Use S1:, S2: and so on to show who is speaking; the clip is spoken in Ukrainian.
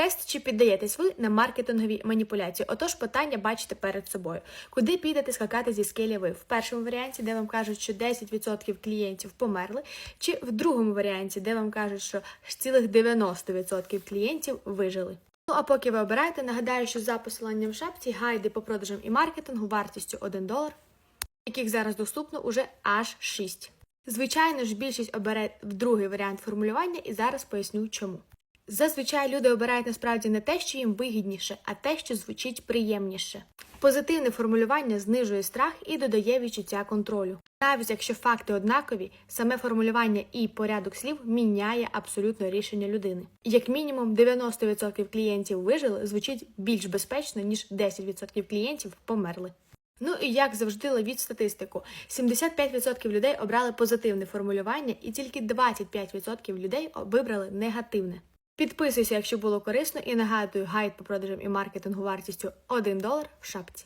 S1: Тест чи піддаєтесь ви на маркетингові маніпуляції? Отож, питання бачите перед собою. Куди підете скакати зі скелі ви? В першому варіанті, де вам кажуть, що 10% клієнтів померли, чи в другому варіанті, де вам кажуть, що цілих 90% клієнтів вижили. Ну а поки ви обираєте, нагадаю, що за посиланням в шапці гайди по продажам і маркетингу вартістю 1 долар, яких зараз доступно уже аж 6. Звичайно ж, більшість обере в другий варіант формулювання, і зараз поясню чому. Зазвичай люди обирають насправді не те, що їм вигідніше, а те, що звучить приємніше. Позитивне формулювання знижує страх і додає відчуття контролю. Навіть якщо факти однакові, саме формулювання і порядок слів міняє абсолютно рішення людини. Як мінімум, 90% клієнтів вижили звучить більш безпечно, ніж 10% клієнтів померли. Ну і як завжди ловіть статистику: 75% людей обрали позитивне формулювання, і тільки 25% людей вибрали негативне. Підписуйся, якщо було корисно, і нагадую гайд по продажам і маркетингу вартістю 1 долар в шапці.